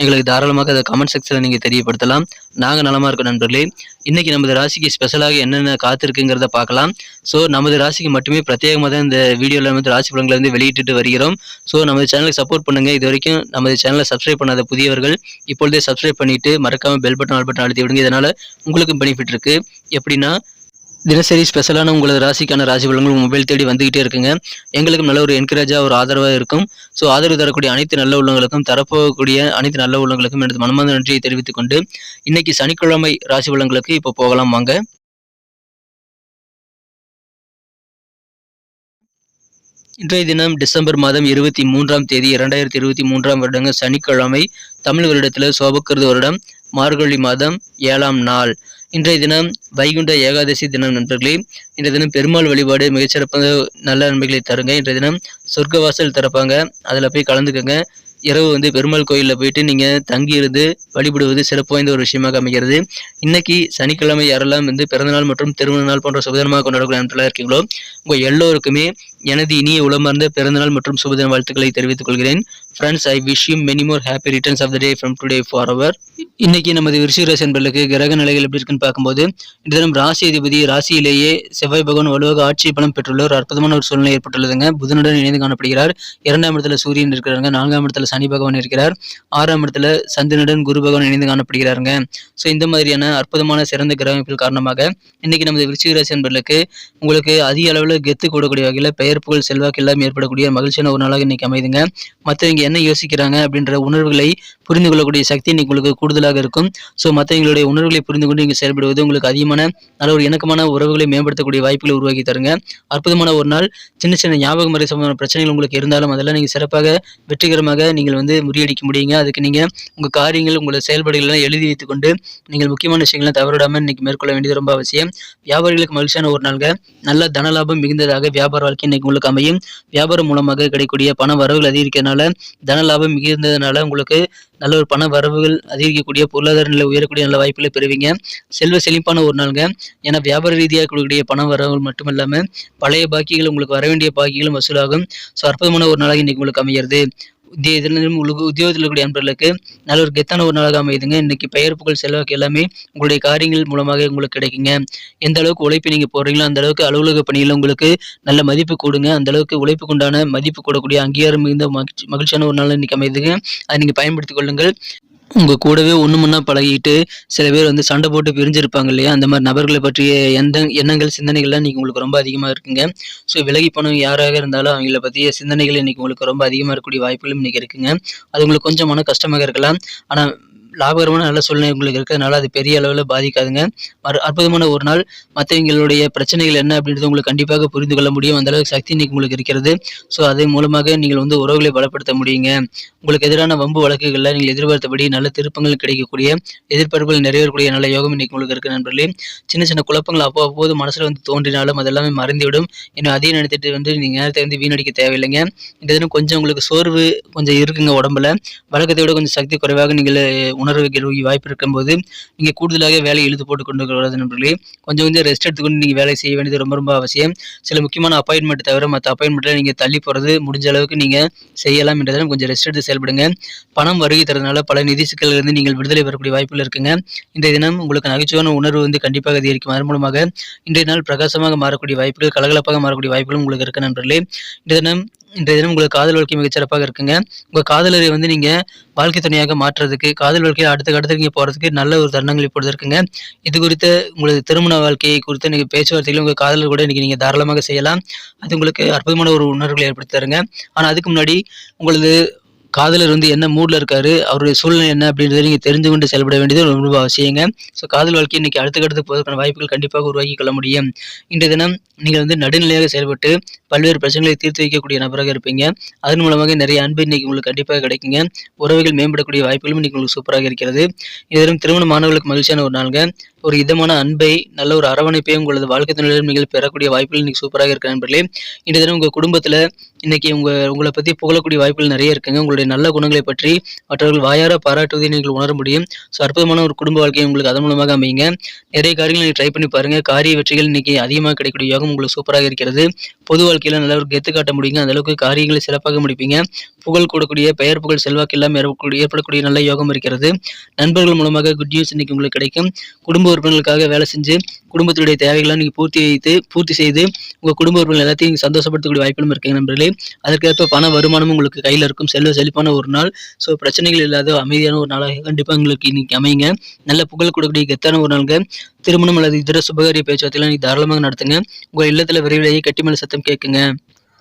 எங்களுக்கு தாராளமாக அதை கமெண்ட் செக்ஷனில் நீங்கள் தெரியப்படுத்தலாம். நாங்கள் நலமாக இருக்கோம் நண்பர்களே. இன்றைக்கி நமது ராசிக்கு ஸ்பெஷலாக என்னென்ன காத்திருக்குங்கிறத பார்க்கலாம். ஸோ நமது ராசிக்கு மட்டுமே பிரத்யேகமாக தான் இந்த வீடியோவில் வந்து ராசி பலன்களை வந்து வெளியிட்டு வருகிறோம். ஸோ நமது சேனலுக்கு சப்போர்ட் பண்ணுங்கள் இது வரைக்கும் நமது சேனலை சப்ஸ்கிரைப் பண்ணாத புதியவர்கள் இப்பொழுதே சப்ஸ்கிரைப் பண்ணிவிட்டு மறக்காமல் பெல் பட்டன் ஆல் பட்டன் அழுத்தி விடுங்க. இதனால் உங்களுக்கும் பெனிஃபிட் இருக்குது எப்படின்னா தினசரி ஸ்பெஷலான உங்களது ராசிக்கான ராசி பலன்கள் மொபைல் தேடி வந்துகிட்டே இருக்குங்க. எங்களுக்கும் நல்ல ஒரு என்கரேஜாக ஒரு ஆதரவாக இருக்கும். ஸோ ஆதரவு தரக்கூடிய அனைத்து நல்ல உள்ளங்களுக்கும் தரப்போகக்கூடிய அனைத்து நல்ல உள்ளங்களுக்கும் எனது மனமார்ந்த நன்றியை தெரிவித்துக் கொண்டு இன்னைக்கு சனிக்கிழமை ராசி பலன்களுக்கு இப்போ போகலாம் வாங்க. இன்றைய தினம் டிசம்பர் மாதம் இருபத்தி மூன்றாம் தேதி இரண்டாயிரத்தி இருபத்தி மூன்றாம் வருடங்க சனிக்கிழமை தமிழ் வருடத்தில் சோபக்கிருது வருடம் மார்கழி மாதம் ஏழாம் நாள். இன்றைய தினம் வைகுண்ட ஏகாதசி தினம் நண்பர்களே இன்றைய தினம் பெருமாள் வழிபாடு மிகச்சிறப்பாக நல்ல நன்மைகளை தருங்க. இன்றைய தினம் சொர்க்கவாசல் திறப்பாங்க. அதில் போய் கலந்துக்கோங்க. இரவு வந்து பெருமாள் கோயிலில் போயிட்டு நீங்கள் தங்கியிருந்து வழிபடுவது சிறப்பு வாய்ந்த ஒரு விஷயமாக அமைகிறது. இன்னைக்கு சனிக்கிழமை யாரெல்லாம் வந்து பிறந்தநாள் மற்றும் திருமண நாள் போன்ற சுபதினமாக கொண்டாடக்கூடிய நண்பர்களாக இருக்கீங்களோ உங்கள் எல்லோருக்குமே எனது இனிய உளமார்ந்த பிறந்தநாள் மற்றும் சுபதின வாழ்த்துக்களை தெரிவித்துக் கொள்கிறேன். Friends I wish you many more happy returns of the day from today for our இன்னைக்கு நமது விருச்சிக ராசி என்பர்களுக்கு கிரக நிலைகள் எப்படி இருக்குன்னு பார்க்கும்போது இந்த தினம் ராசி அதிபதி ராசியிலேயே செவ்வாய் பகவான் வலுவாக ஆட்சி பலம் பெற்றுள்ள ஒரு அற்புதமான ஒரு சூழ்நிலை ஏற்பட்டுள்ளதுங்க. புதனுடன் இணைந்து காணப்படுகிறார். இரண்டாம் இடத்துல சூரியன் இருக்கிறாங்க நான்காம் இடத்துல சனி பகவான் இருக்கிறார். ஆறாம் இடத்துல சந்திரனுடன் குரு பகவான் இணைந்து காணப்படுகிறாருங்க. ஸோ இந்த மாதிரியான அற்புதமான சிறந்த கிரகமைப்பில் காரணமாக இன்னைக்கு நமது விருச்சிக ராசி என்பர்களுக்கு உங்களுக்கு அதிக அளவில் கெத்து கூடக்கூடிய வகையில் பெயர் புகழ் செல்வாக்கு எல்லாம் ஏற்படக்கூடிய மகிழ்ச்சியான ஒரு நாளாக இன்னைக்கு அமைதுங்க. மற்றவங்க என்ன யோசிக்கிறாங்க அப்படின்ற உணர்வுகளை புரிந்து கொள்ளக்கூடிய சக்தி இன்னைக்கு உங்களுக்கு கூடுதலாக இருக்கும். ஸோ மற்றவங்களுடைய உணர்வுகளை புரிந்து கொண்டு நீங்கள் செயல்படுவது உங்களுக்கு அதிகமான நல்ல ஒரு இணக்கமான உறவுகளை மேம்படுத்தக்கூடிய வாய்ப்புகளை உருவாக்கி தருங்க. அற்புதமான ஒரு நாள். சின்ன சின்ன ஞாபக முறை சம்பந்தமான பிரச்சனைகள் உங்களுக்கு இருந்தாலும் அதெல்லாம் நீங்கள் சிறப்பாக வெற்றிகரமாக நீங்கள் வந்து முறியடிக்க முடியுங்க. அதுக்கு நீங்கள் உங்கள் காரியங்கள் உங்களோட செயல்பாடுகள் எழுதி வைத்துக்கொண்டு நீங்கள் முக்கியமான விஷயங்களை தவறிடாமல் இன்னைக்கு மேற்கொள்ள வேண்டியது ரொம்ப அவசியம். வியாபாரிகளுக்கு மகிழ்ச்சியான ஒரு நாள்கள் நல்ல தன லாபம் மிகுந்ததாக வியாபார வாழ்க்கை இன்னைக்கு உங்களுக்கு அமையும். வியாபாரம் மூலமாக கிடைக்கக்கூடிய பண வரவுகள் அதிகரிக்கிறதுனால தன லாபம் மிகுந்ததுனால உங்களுக்கு நல்ல ஒரு பண வரவுகள் அதிகரிக்கக்கூடிய பொருளாதார நிலை உயரக்கூடிய நல்ல வாய்ப்புகளை பெறுவீங்க. செல்வ செழிப்பான ஒரு நாளுங்க. ஏன்னா வியாபார ரீதியாக கொடுக்கக்கூடிய பண வரவுகள் மட்டும் இல்லாமல் பழைய பாக்கிகள் உங்களுக்கு வர வேண்டிய பாக்கிகளும் வசூலாகும். ஸோ அற்புதமான ஒரு நாளாக இன்னைக்கு உங்களுக்கு அமைகிறது இதிலும் உங்களுக்கு உத்தியோகத்தில் இருக்கக்கூடிய நண்பர்களுக்கு நல்ல ஒரு கெத்தான ஒரு நாளாக அமையுதுங்க. இன்னைக்கு பெயர் புகழ் செல்வாக்கு எல்லாமே உங்களுடைய காரியங்கள் மூலமாக உங்களுக்கு கிடைக்குங்க. எந்த அளவுக்கு உழைப்பு நீங்கள் போடுறீங்களோ அந்த அளவுக்கு அலுவலக பணியில் உங்களுக்கு நல்ல மதிப்பு கொடுங்க. அந்த அளவுக்கு உழைப்புக்கு உண்டான மதிப்பு கூடக்கூடிய அங்கீகாரம் மிகுந்த மகிழ்ச்சியான ஒரு நாள் இன்னைக்கு அமையுதுங்க. அதை நீங்கள் பயன்படுத்திக் கொள்ளுங்கள். உங்க கூடவே ஒன்று முன்னா பழகிட்டு சில பேர் வந்து சண்டை போட்டு பிரிஞ்சிருப்பாங்க இல்லையா? அந்த மாதிரி நபர்களை பற்றிய எந்த எண்ணங்கள் சிந்தனைகள்லாம் இன்றைக்கி உங்களுக்கு ரொம்ப அதிகமாக இருக்குங்க. ஸோ விலகி போனவங்க யாராக இருந்தாலும் அவங்கள பற்றிய சிந்தனைகள் இன்னைக்கு உங்களுக்கு ரொம்ப அதிகமாக இருக்கக்கூடிய வாய்ப்புகளும் இன்னைக்கு இருக்குங்க. அது உங்களுக்கு கொஞ்சம் மன கஷ்டமாக இருக்கலாம். ஆனால் லாபகரமான நல்ல சூழ்நிலை உங்களுக்கு இருக்கிறதுனால அது பெரிய அளவில் பாதிக்காதுங்க. மறு அற்புதமான ஒரு நாள். மற்றவங்களுடைய பிரச்சனைகள் என்ன அப்படின்றது உங்களுக்கு கண்டிப்பாக புரிந்து கொள்ள முடியும். அந்த அளவுக்கு சக்தி இன்னைக்கு உங்களுக்கு இருக்கிறது. ஸோ அதன் மூலமாக நீங்கள் வந்து உறவுகளை பலப்படுத்த முடியுங்க. உங்களுக்கு எதிரான வம்பு வழக்குகளில் நீங்கள் எதிர்பார்த்தபடி நல்ல திருப்பங்கள் கிடைக்கக்கூடிய எதிர்பார்ப்புகள் நிறைவேறக்கூடிய நல்ல யோகம் இன்னைக்கு உங்களுக்கு இருக்கு நண்பர்களே. சின்ன சின்ன குழப்பங்கள் அப்போ அப்போது மனசில் வந்து தோன்றினாலும் அதெல்லாமே மறைந்துவிடும். இன்னும் அதையும் நினைத்துட்டு வந்து நீங்கள் நேரத்தை வந்து வீணடிக்க தேவையில்லைங்க. இந்த தினம் கொஞ்சம் உங்களுக்கு சோர்வு கொஞ்சம் இருக்குங்க உடம்புல. வழக்கத்தை விட கொஞ்சம் சக்தி குறைவாக நீங்கள் உணர் வைக்கிற வாய்ப்பு இருக்கும்போது நீங்கள் கூடுதலாக வேலையை இழுத்து போட்டு கொண்டு வராது நண்பர்களே. கொஞ்சம் கொஞ்சம் ரெஸ்ட் எடுத்துக்கொண்டு நீங்கள் வேலை செய்ய வேண்டியது ரொம்ப ரொம்ப அவசியம். சில முக்கியமான அப்பாயின்மெண்ட் தவிர மற்ற அப்பாயின்மெண்ட்டில் நீங்கள் தள்ளி போகிறது முடிஞ்ச அளவுக்கு நீங்கள் செய்யலாம் என்றதாலும் கொஞ்சம் ரெஸ்ட் எடுத்து செயல்படுங்க. பணம் வருகை தரதுனால பல நிதி சிக்கல்களிலிருந்து நீங்கள் விடுதலை பெறக்கூடிய வாய்ப்புகள் இருக்குங்க. இன்றைய தினம் உங்களுக்கு நகைச்சுவான உணர்வு வந்து கண்டிப்பாக அதிகரிக்கும். அதன் மூலமாக இன்றைய நாள் பிரகாசமாக மாறக்கூடிய வாய்ப்புகள் கலகலப்பாக மாறக்கூடிய வாய்ப்புகளும் உங்களுக்கு இருக்கு நண்பர்களே. இன்றைய தினம் இன்றைய தினம் உங்களுக்கு காதல் வாழ்க்கை மிகச்சிறப்பாக இருக்குங்க. உங்கள் காதலரை வந்து நீங்கள் வாழ்க்கை துணையாக மாற்றுறதுக்கு காதல் வாழ்க்கையில் அடுத்த கட்டத்துக்கு நீங்கள் போகிறதுக்கு நல்ல ஒரு தருணங்கள் இப்பொழுது இருக்குங்க. இது குறித்த உங்களது திருமண வாழ்க்கையை குறித்து நீங்கள் பேச்சுவார்த்தைகளும் உங்கள் காதலர் கூட இன்றைக்கி நீங்கள் தாராளமாக செய்யலாம். அது உங்களுக்கு அற்புதமான ஒரு உணர்வுகளை ஏற்படுத்தி தருங்க. ஆனால் அதுக்கு முன்னாடி உங்களது காதலர் வந்து என்ன மூடில் இருக்காரு அவருடைய சூழ்நிலை என்ன அப்படின்றத நீங்கள் தெரிந்து கொண்டு செயல்பட வேண்டியது ரொம்ப ரொம்ப அவசியங்க. ஸோ காதல் வாழ்க்கை இன்னைக்கு அடுத்தக்கடுத்து போவதற்கான வாய்ப்புகள் கண்டிப்பாக உருவாக்கி கொள்ள முடியும். இன்றைய தினம் நீங்கள் வந்து நடுநிலையாக செயல்பட்டு பல்வேறு பிரச்சனைகளை தீர்த்து வைக்கக்கூடிய நபராக இருப்பீங்க. அதன் மூலமாக நிறைய அன்பு இன்னைக்கு உங்களுக்கு கண்டிப்பாக கிடைக்குங்க. உறவுகள் மேம்படக்கூடிய வாய்ப்புகளும் இன்னைக்கு உங்களுக்கு சூப்பராக இருக்கிறது. இதரும் திருமண மாணவர்களுக்கு மகிழ்ச்சியான ஒரு நாளுங்க. ஒரு இதமான அன்பை நல்ல ஒரு அரவணைப்பை உங்களது வாழ்க்கை துணையிலும் நீங்கள் பெறக்கூடிய வாய்ப்புகள் இன்னைக்கு சூப்பராக இருக்கிற நண்பர்களே. இன்றைய தினம் உங்கள் குடும்பத்தில் இன்னைக்கு உங்க உங்களை பற்றி புகழக்கூடிய வாய்ப்புகள் நிறைய இருக்குங்க. உங்களுடைய நல்ல குணங்களை பற்றி மற்றவர்கள் வாயார பாராட்டுவதை நீங்கள் உணர முடியும். ஸோ அற்புதமான ஒரு குடும்ப வாழ்க்கையை உங்களுக்கு அதன் மூலமாக அமையுங்க. நிறைய காரியங்கள் நீங்கள் ட்ரை பண்ணி பாருங்க. காரிய வெற்றிகள் இன்னைக்கு அதிகமாக கிடைக்கக்கூடிய யோகம் உங்களுக்கு சூப்பராக இருக்கிறது. பொது வாழ்க்கையில் நல்ல ஒரு கெத்து காட்ட முடியுங்க. அந்த அளவுக்கு காரியங்களை சிறப்பாக முடிப்பீங்க. புகழ் கூடக்கூடிய பெயர் புகழ் செல்வாக்கு எல்லாம் ஏற்படக்கூடிய ஏற்படக்கூடிய நல்ல யோகம் இருக்கிறது. நண்பர்கள் மூலமாக குட் நியூஸ் இன்னைக்கு உங்களுக்கு கிடைக்கும். குடும்ப உறுப்பினர்களுக்காக வேலை செஞ்சு குடும்பத்துடைய தேவைகளை நீங்கள் பூர்த்தி வைத்து பூர்த்தி செய்து உங்கள் குடும்ப உறுப்பினர் எல்லாத்தையும் நீங்கள் சந்தோஷப்படுத்தக்கூடிய வாய்ப்புகளும் இருக்குங்க நண்பர்களே. அதற்கேற்ப பண வருமானமும் உங்களுக்கு கையில் இருக்கும். செல்வ செழிப்பான ஒரு நாள். ஸோ பிரச்சனைகள் இல்லாத அமைதியான ஒரு நாளாக கண்டிப்பாக உங்களுக்கு இன்னைக்கு அமைங்க நல்ல புகழ் கொடுக்கக்கூடிய கெத்தான ஒரு நாளுங்க. திருமணம் அல்லது இதர சுபகாரிய பேச்சுவார்த்தைகளை நீங்கள் தாராளமாக நடத்துங்க. உங்கள் இல்லத்தில் விரைவிலேயே கட்டிமலை சத்தம் கேட்குங்க.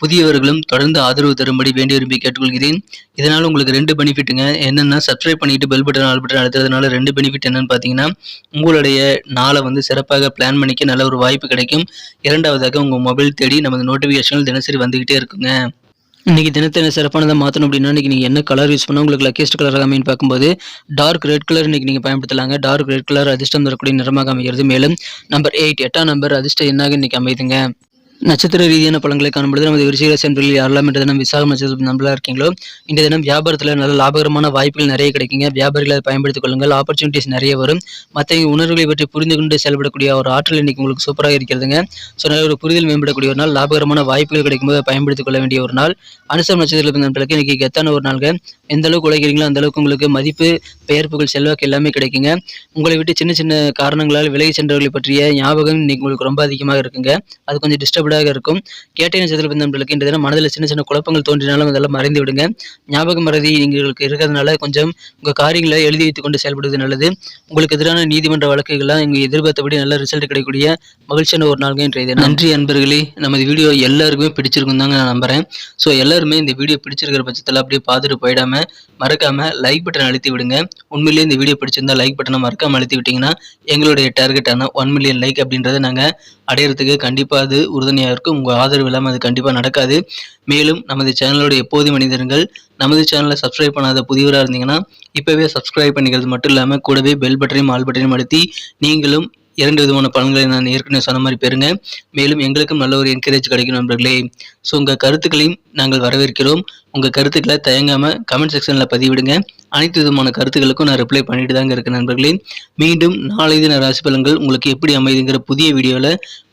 புதியவர்களும் தொடர்ந்து ஆதரவு தரும்படி வேண்டி விரும்பி கேட்டுக்கொள்கிறேன். இதனால் உங்களுக்கு ரெண்டு பெனிஃபிட்டுங்க என்னென்னா சப்ஸ்கிரைப் பண்ணிட்டு பெல் பட்டன் ஆல் பட்டன் அழுத்துறதுனால ரெண்டு பெனிஃபிட் என்னன்னு பார்த்தீங்கன்னா உங்களுடைய நாளை வந்து சிறப்பாக பிளான் பண்ணிக்க நல்ல ஒரு வாய்ப்பு கிடைக்கும். இரண்டாவதாக உங்கள் மொபைல் தேடி நமது நோட்டிஃபிகேஷன்கள் தினசரி வந்துக்கிட்டே இருக்குங்க. இன்னைக்கு தினத்தை என்ன சிறப்பானதை மாற்றணும் அப்படின்னா இன்றைக்கி நீங்கள் என்ன கலர் யூஸ் பண்ணால் உங்களுக்கு லக்கேஸ்ட் கலராக அமைன்னு பார்க்கும்போது டார்க் ரெட் கலர் இன்றைக்கி நீங்கள் பயன்படுத்தலாங்க. டார்க் ரெட் கலர் அதிர்ஷ்டம் தரக்கூடிய நிறமாக அமைகிறது. மேலும் நம்பர் எயிட் எட்டாம் நம்பர் அதிர்ஷ்டம் என்னாக இன்றைக்கி அமைதுங்க நட்சத்திர ரீதியான பலன்களை காணும்பொழுது நமது விருச்சிகராசி சென்றில் யாரெல்லாம் இன்று தினம் விசாகம் நட்சத்திரம் நம்பலாக இருக்கீங்களோ இந்த தினம் வியாபாரத்தில் நல்ல லாபகரமான வாய்ப்புகள் நிறைய கிடைக்குங்க. வியாபாரிகளை அதை பயன்படுத்திக் கொள்ளுங்கள் ஆப்பர்ச்சுனிட்டிஸ் நிறைய வரும். மற்ற உணர்வுகளை பற்றி புரிந்து கொண்டு செயல்படக்கூடிய ஒரு ஆற்றல் இன்னைக்கு உங்களுக்கு சூப்பராக இருக்கிறதுங்க. ஸோ நல்ல ஒரு புரிதல் மேம்படக்கூடிய ஒரு நாள் லாபகரமான வாய்ப்புகள் கிடைக்கும்போது பயன்படுத்திக் கொள்ள வேண்டிய ஒரு நாள். அனுசம் நட்சத்திரத்தில் நண்பர்களுக்கு இன்னைக்கு கெத்தான ஒரு நாள்ங்க. எந்த அளவுக்கு உழைக்கிறீங்களோ அந்த அளவுக்கு உங்களுக்கு மதிப்பு பெயர்ப்புகள் செல்வாக்கு எல்லாமே கிடைக்குங்க. உங்களை விட்டு சின்ன சின்ன காரணங்களால் விலகி சென்றவர்களை பற்றிய ஞாபகம் இன்னைக்கு உங்களுக்கு ரொம்ப அதிகமாக இருக்குங்க. அது கொஞ்சம் டிஸ்டர்ப் டிஸ்டர்ப்டாக இருக்கும். கேட்டை நட்சத்திர நண்பர்களுக்கு இந்த தினம் மனதில் சின்ன சின்ன குழப்பங்கள் தோன்றினாலும் அதெல்லாம் மறைந்து விடுங்க. ஞாபக மறதி எங்களுக்கு இருக்கிறதுனால கொஞ்சம் உங்கள் காரியங்களை எழுதி வைத்துக் கொண்டு செயல்படுவது நல்லது. உங்களுக்கு எதிரான நீதிமன்ற வழக்குகள்லாம் இங்கே எதிர்பார்த்தபடி நல்ல ரிசல்ட் கிடைக்கக்கூடிய மகிழ்ச்சியான ஒரு நாள் இன்றைய தினம். நன்றி அன்பர்களே. நமது வீடியோ எல்லாருக்குமே பிடிச்சிருக்கும் தாங்க நான் நம்புறேன். ஸோ எல்லாருமே இந்த வீடியோ பிடிச்சிருக்கிற பட்சத்தில் அப்படியே பார்த்துட்டு போயிடாம மறக்காம லைக் பட்டன் அழுத்தி விடுங்க. உண்மையிலேயே இந்த வீடியோ பிடிச்சிருந்தா லைக் பட்டனை மறக்காம அழுத்தி விட்டீங்கன்னா எங்களுடைய டார்கெட்டான ஒன் மில்லியன் லைக் அப்படின்றத நாங்கள் அடையிறதுக்கு கண்டிப்பாக அது உறுதுணையாக உங்கள் ஆதரவு இல்லாமல் அது கண்டிப்பாக நடக்காது. மேலும் நமது சேனலோட எப்போதும் மனிதர்கள் நமது சேனலை சப்ஸ்கிரைப் பண்ணாத புதியவராக இருந்தீங்கன்னா இப்போவே சப்ஸ்கிரைப் பண்ணிக்கிறது மட்டும் இல்லாமல் கூடவே பெல் பட்டனையும் ஆல் பட்டனையும் அழுத்தி நீங்களும் இரண்டு விதமான பலன்களை நான் ஏற்கனவே சொன்ன மாதிரி பெறுங்க. மேலும் எங்களுக்கும் நல்ல ஒரு என்கரேஜ் கிடைக்கும் நண்பர்களே. ஸோ உங்கள் கருத்துக்களையும் நாங்கள் வரவேற்கிறோம். உங்கள் கருத்துக்களை தயங்காமல் கமெண்ட் செக்ஷனில் பதிவிடுங்க. அனைத்து விதமான கருத்துக்களுக்கும் நான் ரிப்ளை பண்ணிட்டு தாங்க இருக்கேன் நண்பர்களே. மீண்டும் நாளை தின ராசி பலன்கள் உங்களுக்கு எப்படி அமைதுங்கிற புதிய வீடியோவில்